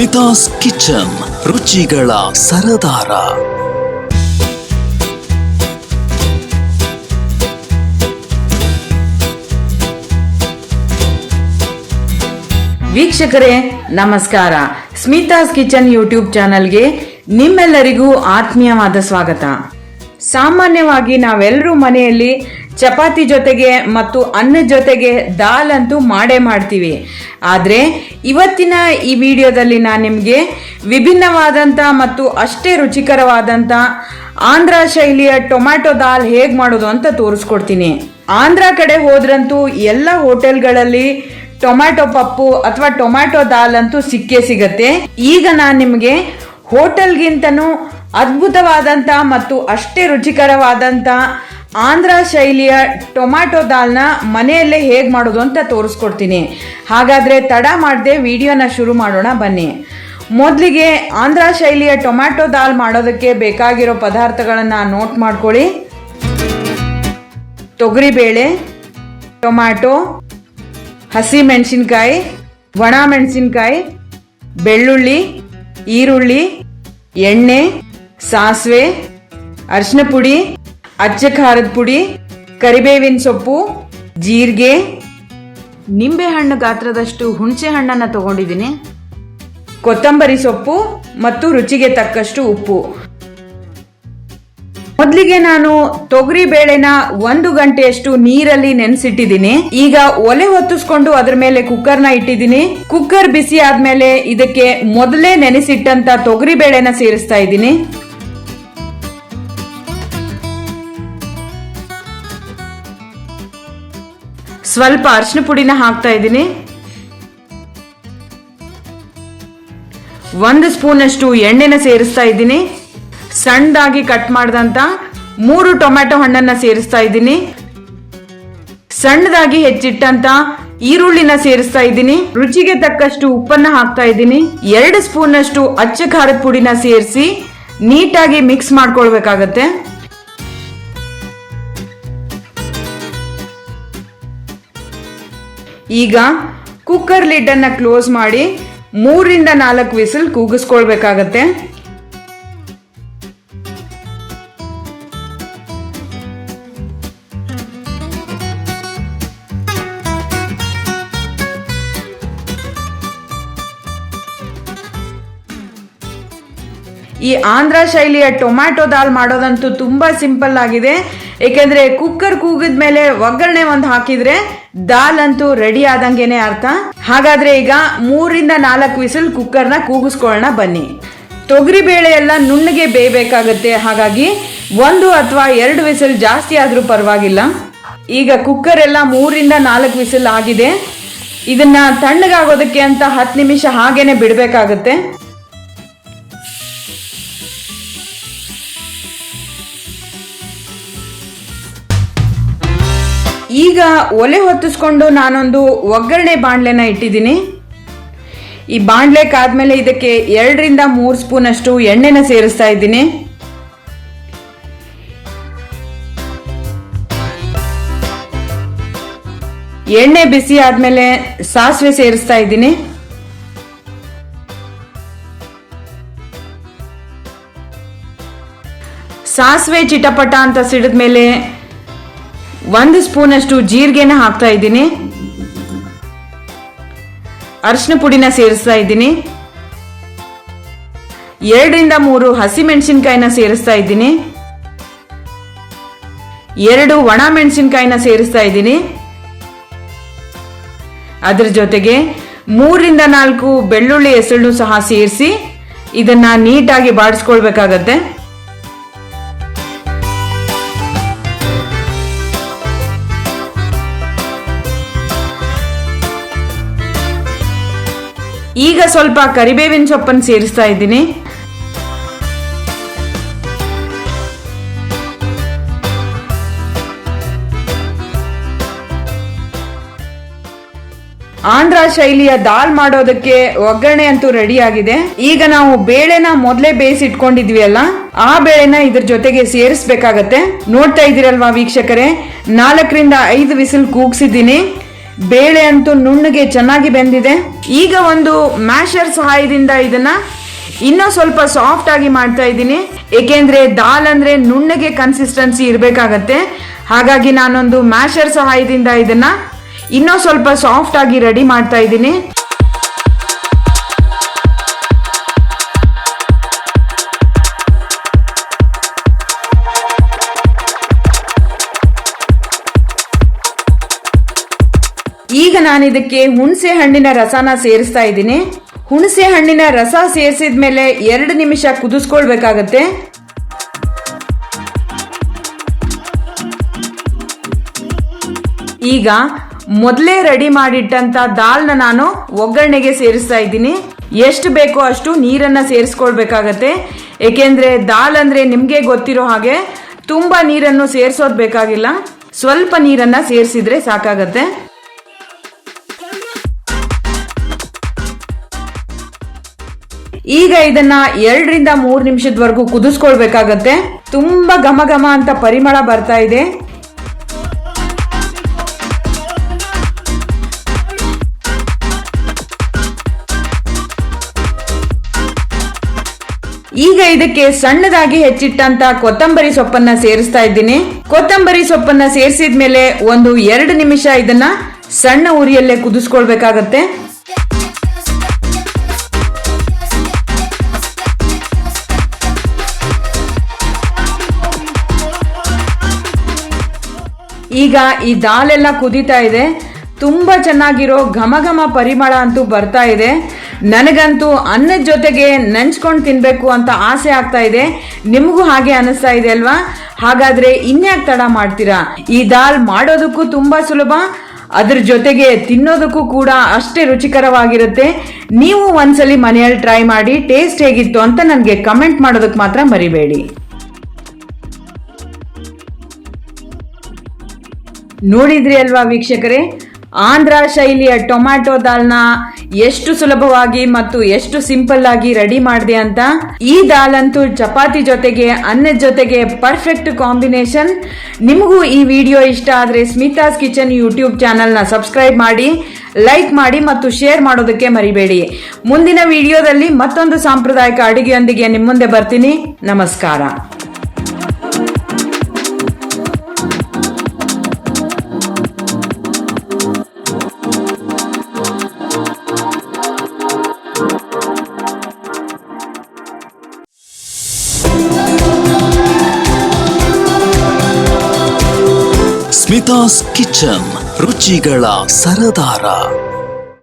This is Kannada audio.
ಸ್ಮಿತಾಸ್ ಕಿಚನ್ ರುಚಿಗಳ ಸರದಾರ. ವೀಕ್ಷಕರೇ, ನಮಸ್ಕಾರ. ಸ್ಮಿತಾಸ್ ಕಿಚನ್ ಯೂಟ್ಯೂಬ್ ಚಾನೆಲ್ಗೆ ನಿಮ್ಮೆಲ್ಲರಿಗೂ ಆತ್ಮೀಯವಾದ ಸ್ವಾಗತ. ಸಾಮಾನ್ಯವಾಗಿ ನಾವೆಲ್ಲರೂ ಮನೆಯಲ್ಲಿ ಚಪಾತಿ ಜೊತೆಗೆ ಮತ್ತು ಅನ್ನದ ಜೊತೆಗೆ ದಾಲ್ ಅಂತೂ ಮಾಡೇ ಮಾಡ್ತೀವಿ. ಆದರೆ ಇವತ್ತಿನ ಈ ವಿಡಿಯೋದಲ್ಲಿ ನಾನು ನಿಮಗೆ ವಿಭಿನ್ನವಾದಂಥ ಮತ್ತು ಅಷ್ಟೇ ರುಚಿಕರವಾದಂಥ ಆಂಧ್ರ ಶೈಲಿಯ ಟೊಮ್ಯಾಟೊ ದಾಲ್ ಹೇಗೆ ಮಾಡೋದು ಅಂತ ತೋರಿಸ್ಕೊಡ್ತೀನಿ. ಆಂಧ್ರ ಕಡೆ ಹೋದ್ರಂತೂ ಎಲ್ಲ ಹೋಟೆಲ್ಗಳಲ್ಲಿ ಟೊಮ್ಯಾಟೊ ಪಪ್ಪು ಅಥವಾ ಟೊಮ್ಯಾಟೊ ದಾಲ್ ಅಂತೂ ಸಿಕ್ಕೇ ಸಿಗತ್ತೆ. ಈಗ ನಾನು ನಿಮಗೆ ಹೋಟೆಲ್ಗಿಂತನೂ ಅದ್ಭುತವಾದಂಥ ಮತ್ತು ಅಷ್ಟೇ ರುಚಿಕರವಾದಂಥ ಆಂಧ್ರ ಶೈಲಿಯ ಟೊಮ್ಯಾಟೊ ದಾಲ್ನ ಮನೆಯಲ್ಲೇ ಹೇಗೆ ಮಾಡೋದು ಅಂತ ತೋರಿಸ್ಕೊಡ್ತೀನಿ. ಹಾಗಾದರೆ ತಡ ಮಾಡದೆ ವಿಡಿಯೋನ ಶುರು ಮಾಡೋಣ, ಬನ್ನಿ. ಮೊದಲಿಗೆ ಆಂಧ್ರ ಶೈಲಿಯ ಟೊಮ್ಯಾಟೊ ದಾಲ್ ಮಾಡೋದಕ್ಕೆ ಬೇಕಾಗಿರೋ ಪದಾರ್ಥಗಳನ್ನು ನೋಟ್ ಮಾಡ್ಕೊಳ್ಳಿ. ತೊಗರಿಬೇಳೆ ಟೊಮ್ಯಾಟೊ ಹಸಿ ಮೆಣಸಿನ್ಕಾಯಿ ಒಣ ಮೆಣಸಿನ್ಕಾಯಿ ಬೆಳ್ಳುಳ್ಳಿ, ಈರುಳ್ಳಿ, ಎಣ್ಣೆ ಸಾಸಿವೆ ಅರಿಶಿನ ಪುಡಿ, ಅಚ್ಚ ಖಾರದ ಪುಡಿ, ಕರಿಬೇವಿನ ಸೊಪ್ಪು, ಜೀರಿಗೆ. ನಿಂಬೆಹಣ್ಣು ಗಾತ್ರದಷ್ಟು ಹುಣಸೆ ಹಣ್ಣನ್ನು ತಗೊಂಡಿದ್ದೀನಿ. ಕೊತ್ತಂಬರಿ ಸೊಪ್ಪು ಮತ್ತು ರುಚಿಗೆ ತಕ್ಕಷ್ಟು ಉಪ್ಪು. ಮೊದಲಿಗೆ ನಾನು ತೊಗರಿ ಬೇಳೆನ ಒಂದು ಗಂಟೆಯಷ್ಟು ನೀರಲ್ಲಿ ನೆನೆಸಿಟ್ಟಿದ್ದೀನಿ. ಈಗ ಒಲೆ ಹೊತ್ತಿಸ್ಕೊಂಡು ಅದ್ರ ಮೇಲೆ ಕುಕ್ಕರ್ನ ಇಟ್ಟಿದ್ದೀನಿ. ಕುಕ್ಕರ್ ಬಿಸಿ ಆದ್ಮೇಲೆ ಇದಕ್ಕೆ ಮೊದಲೇ ನೆನೆಸಿಟ್ಟಂತ ತೊಗರಿ ಬೇಳೆನ ಸೇರಿಸ್ತಾ ಇದ್ದೀನಿ. ಸ್ವಲ್ಪ ಅರಿಶಿನ ಪುಡಿನ ಹಾಕ್ತಾ ಇದ್ದೀನಿ. ಒಂದು ಸ್ಪೂನ್ ಅಷ್ಟು ಎಣ್ಣೆನ ಸೇರಿಸ್ತಾ ಇದ್ದೀನಿ. ಸಣ್ಣದಾಗಿ ಕಟ್ ಮಾಡಿದಂತ ಮೂರು ಟೊಮ್ಯಾಟೊ ಹಣ್ಣನ್ನ ಸೇರಿಸ್ತಾ ಇದ್ದೀನಿ. ಸಣ್ಣದಾಗಿ ಹೆಚ್ಚಿಟ್ಟಂತ ಈರುಳ್ಳಿನ ಸೇರಿಸ್ತಾ ಇದ್ದೀನಿ. ರುಚಿಗೆ ತಕ್ಕಷ್ಟು ಉಪ್ಪನ್ನ ಹಾಕ್ತಾ ಇದ್ದೀನಿ. ಎರಡು ಸ್ಪೂನ್ ಅಷ್ಟು ಅಚ್ಚ ಖಾರದ ಪುಡಿನ ಸೇರಿಸಿ ನೀಟಾಗಿ ಮಿಕ್ಸ್ ಮಾಡ್ಕೊಳ್ಬೇಕಾಗತ್ತೆ. ಈಗ ಕುಕ್ಕರ್ ಲಿಡ್ಡನ್ನು ಕ್ಲೋಸ್ ಮಾಡಿ ಮೂರಿಂದ ನಾಲ್ಕು ವಿಸಿಲ್ ಕೂಗಿಸ್ಕೊಳ್ಬೇಕಾಗತ್ತೆ. ಈ ಆಂಧ್ರ ಶೈಲಿಯ ಟೊಮ್ಯಾಟೊ ದಾಲ್ ಮಾಡೋದಂತೂ ತುಂಬಾ ಸಿಂಪಲ್ ಆಗಿದೆ. ಏಕೆಂದ್ರೆ ಕುಕ್ಕರ್ ಕೂಗಿದ ಮೇಲೆ ಒಗ್ಗರಣೆ ಒಂದು ಹಾಕಿದ್ರೆ ದಾಲ್ ಅಂತೂ ರೆಡಿ ಆದಂಗೆನೆ ಅರ್ಥ? ಹಾಗಾದ್ರೆ ಈಗ ಮೂರಿಂದ ನಾಲ್ಕು ವಿಸಿಲ್ ಕುಕ್ಕರ್ನ ಕೂಗಿಸ್ಕೊಳ್ಳೋಣ ಬನ್ನಿ. ತೊಗರಿ ಬೇಳೆ ಎಲ್ಲ ನುಣ್ಣಗೆ ಬೇಯಬೇಕಾಗುತ್ತೆ, ಹಾಗಾಗಿ ಒಂದು ಅಥವಾ ಎರಡು ವಿಸಿಲ್ ಜಾಸ್ತಿ ಆದರೂ ಪರವಾಗಿಲ್ಲ. ಈಗ ಕುಕ್ಕರ್ ಎಲ್ಲ ಮೂರಿಂದ ನಾಲ್ಕು ವಿಸಿಲ್ ಆಗಿದೆ. ಇದನ್ನ ತಣ್ಣಗಾಗೋದಕ್ಕೆ ಅಂತ ಹತ್ತು ನಿಮಿಷ ಹಾಗೇನೆ ಬಿಡಬೇಕಾಗತ್ತೆ. ಈಗ ಒಲೆ ಹೊತ್ತಿಸ್ಕೊಂಡು ನಾನೊಂದು ಒಗ್ಗರಣೆ ಬಾಣಲೆನ ಇಟ್ಟಿದ್ದೀನಿ. ಈ ಬಾಣಲೆ ಕಾದ್ಮೇಲೆ ಇದಕ್ಕೆ ಎರಡರಿಂದ ಮೂರು ಸ್ಪೂನ್ ಅಷ್ಟು ಎಣ್ಣೆನ ಸೇರಿಸ್ತಾ ಇದ್ದೀನಿ. ಎಣ್ಣೆ ಬಿಸಿ ಆದ್ಮೇಲೆ ಸಾಸಿವೆ ಸೇರಿಸ್ತಾ ಇದ್ದೀನಿ. ಸಾಸಿವೆ ಚಿಟಪಟ ಅಂತ ಸಿಡಿದ್ಮೇಲೆ ಒಂದು ಸ್ಪೂನ್ ಅಷ್ಟು ಜೀರಿಗೆನ ಹಾಕ್ತಾ ಇದ್ದೀನಿ. ಅರಿಶಿನ ಪುಡಿನ ಸೇರಿಸ್ತಾ ಇದ್ದೀನಿ. ಎರಡರಿಂದ ಮೂರು ಹಸಿ ಮೆಣಸಿನ್ಕಾಯಿನ ಸೇರಿಸ್ತಾ ಇದ್ದೀನಿ. ಎರಡು ಒಣ ಮೆಣಸಿನ್ಕಾಯಿನ ಸೇರಿಸ್ತಾ ಇದ್ದೀನಿ. ಅದರ ಜೊತೆಗೆ ಮೂರರಿಂದ ನಾಲ್ಕು ಬೆಳ್ಳುಳ್ಳಿ ಹೆಸಳು ಸಹ ಸೇರಿಸಿ ಇದನ್ನ ನೀಟಾಗಿ ಬಾಡಿಸ್ಕೊಳ್ಬೇಕಾಗತ್ತೆ. ಈಗ ಸ್ವಲ್ಪ ಕರಿಬೇವಿನ ಸೊಪ್ಪನ್ನು ಸೇರಿಸ್ತಾ ಇದ್ದೀನಿ. ಆಂಧ್ರ ಶೈಲಿಯ ದಾಲ್ ಮಾಡೋದಕ್ಕೆ ಒಗ್ಗರಣೆ ಅಂತೂ ರೆಡಿ ಆಗಿದೆ ಈಗ ನಾವು ಬೇಳೆನ ಮೊದಲೇ ಬೇಯಿಸಿಟ್ಕೊಂಡಿದ್ವಿ ಅಲ್ಲ? ಆ ಬೇಳೆನ ಇದ್ರ ಜೊತೆಗೆ ಸೇರಿಸ್ಬೇಕಾಗತ್ತೆ. ನೋಡ್ತಾ ಇದ್ದೀರಲ್ವಾ ವೀಕ್ಷಕರೇ? ನಾಲ್ಕರಿಂದ ಐದು ವಿಸಿಲ್ ಕೂಗ್ಸಿದ್ದೀನಿ. ಬೇಳೆ ಅಂತೂ ನುಣ್ಣಗೆ ಚೆನ್ನಾಗಿ ಬೆಂದಿದೆ. ಈಗ ಒಂದು ಮ್ಯಾಶರ್ ಸಹಾಯದಿಂದ ಇದನ್ನ ಇನ್ನೂ ಸ್ವಲ್ಪ ಸಾಫ್ಟ್ ಆಗಿ ಮಾಡ್ತಾ ಇದ್ದೀನಿ. ಏಕೆಂದ್ರೆ ದಾಲ್ ಅಂದ್ರೆ ನುಣ್ಣಗೆ ಕನ್ಸಿಸ್ಟೆನ್ಸಿ ಇರಬೇಕಾಗತ್ತೆ. ಹಾಗಾಗಿ ನಾನೊಂದು ಮ್ಯಾಶರ್ ಸಹಾಯದಿಂದ ಇದನ್ನ ಇನ್ನೂ ಸ್ವಲ್ಪ ಸಾಫ್ಟ್ ಆಗಿ ರೆಡಿ ಮಾಡ್ತಾ ಇದ್ದೀನಿ. ಈಗ ನಾನು ಇದಕ್ಕೆ ಹುಣಸೆ ಹಣ್ಣಿನ ರಸನ ಸೇರಿಸ್ತಾ ಇದ್ದೀನಿ. ಹುಣಸೆ ಹಣ್ಣಿನ ರಸ ಸೇರಿಸಿದ ಮೇಲೆ ಎರಡು ನಿಮಿಷ ಕುದಿಸ್ಕೊಳ್ಬೇಕಾಗತ್ತೆ. ಈಗ ಮೊದಲೇ ರೆಡಿ ಮಾಡಿಟ್ಟಂತ ದಾಲ್ನ ನಾನು ಒಗ್ಗರಣೆಗೆ ಸೇರಿಸ್ತಾ ಇದ್ದೀನಿ. ಎಷ್ಟು ಬೇಕೋ ಅಷ್ಟು ನೀರನ್ನ ಸೇರಿಸ್ಕೊಳ್ಬೇಕಾಗತ್ತೆ. ಏಕೆಂದ್ರೆ ದಾಲ್ ಅಂದ್ರೆ ನಿಮಗೆ ಗೊತ್ತಿರೋ ಹಾಗೆ ತುಂಬಾ ನೀರನ್ನು ಸೇರಿಸೋದು ಬೇಕಾಗಿಲ್ಲ. ಸ್ವಲ್ಪ ನೀರನ್ನ ಸೇರಿಸಿದ್ರೆ ಸಾಕಾಗತ್ತೆ. ಈಗ ಇದನ್ನ ಎರಡರಿಂದ ಮೂರು ನಿಮಿಷದವರೆಗೂ ಕುದಿಸ್ಕೊಳ್ಬೇಕಾಗತ್ತೆ. ತುಂಬಾ ಘಮ ಘಮ ಅಂತ ಪರಿಮಳ ಬರ್ತಾ ಇದೆ. ಈಗ ಇದಕ್ಕೆ ಸಣ್ಣದಾಗಿ ಹೆಚ್ಚಿಟ್ಟಂತ ಕೊತ್ತಂಬರಿ ಸೊಪ್ಪನ್ನ ಸೇರಿಸ್ತಾ ಇದ್ದೀನಿ. ಕೊತ್ತಂಬರಿ ಸೊಪ್ಪನ್ನ ಸೇರಿಸಿದ ಮೇಲೆ ಒಂದು ಎರಡು ನಿಮಿಷ ಇದನ್ನ ಸಣ್ಣ ಉರಿಯಲ್ಲೇ ಕುದಿಸ್ಕೊಳ್ಬೇಕಾಗತ್ತೆ. ಈಗ ಈ ದಾಲೆಲ್ಲ ಕುದೀತಾ ಇದೆ. ತುಂಬ ಚೆನ್ನಾಗಿರೋ ಘಮ ಘಮ ಪರಿಮಳ ಅಂತೂ ಬರ್ತಾ ಇದೆ. ನನಗಂತೂ ಅನ್ನದ ಜೊತೆಗೆ ನೆಂಚ್ಕೊಂಡು ತಿನ್ನಬೇಕು ಅಂತ ಆಸೆ ಆಗ್ತಾ ಇದೆ. ನಿಮಗೂ ಹಾಗೆ ಅನಿಸ್ತಾ ಇದೆ ಅಲ್ವಾ? ಹಾಗಾದ್ರೆ ಇನ್ಯಾಕೆ ತಡ ಮಾಡ್ತೀರಾ? ಈ ದಾಲ್ ಮಾಡೋದಕ್ಕೂ ತುಂಬಾ ಸುಲಭ, ಅದ್ರ ಜೊತೆಗೆ ತಿನ್ನೋದಕ್ಕೂ ಕೂಡ ಅಷ್ಟೇ ರುಚಿಕರವಾಗಿರುತ್ತೆ. ನೀವು ಒಂದ್ಸಲಿ ಮನೆಯಲ್ಲಿ ಟ್ರೈ ಮಾಡಿ, ಟೇಸ್ಟ್ ಹೇಗಿತ್ತು ಅಂತ ನನಗೆ ಕಮೆಂಟ್ ಮಾಡೋದಕ್ಕೆ ಮಾತ್ರ ಮರಿಬೇಡಿ. ನೋಡಿದ್ರಿ ಅಲ್ವಾ ವೀಕ್ಷಕರೇ? ಆಂಧ್ರ ಶೈಲಿಯ ಟೊಮ್ಯಾಟೊ ದಾಲ್ನ ಎಷ್ಟು ಸುಲಭವಾಗಿ ಮತ್ತು ಎಷ್ಟು ಸಿಂಪಲ್ ಆಗಿ ರೆಡಿ ಮಾಡಿದೆ ಅಂತ? ಈ ದಾಲ್ ಅಂತೂ ಚಪಾತಿ ಜೊತೆಗೆ, ಅನ್ನದ ಜೊತೆಗೆ ಪರ್ಫೆಕ್ಟ್ ಕಾಂಬಿನೇಷನ್ ನಿಮಗೂ ಈ ವಿಡಿಯೋ ಇಷ್ಟ ಆದರೆ ಸ್ಮಿತಾಸ್ ಕಿಚನ್ ಯೂಟ್ಯೂಬ್ ಚಾನಲ್ನ ಸಬ್ಸ್ಕ್ರೈಬ್ ಮಾಡಿ ಲೈಕ್ ಮಾಡಿ ಮತ್ತು ಶೇರ್ ಮಾಡೋದಕ್ಕೆ ಮರಿಬೇಡಿ. ಮುಂದಿನ ವಿಡಿಯೋದಲ್ಲಿ ಮತ್ತೊಂದು ಸಾಂಪ್ರದಾಯಿಕ ಅಡುಗೆಯೊಂದಿಗೆ ನಿಮ್ಮ ಮುಂದೆ ಬರ್ತೀನಿ. ನಮಸ್ಕಾರ. ರುಚಿಗಳ ಸರದಾರ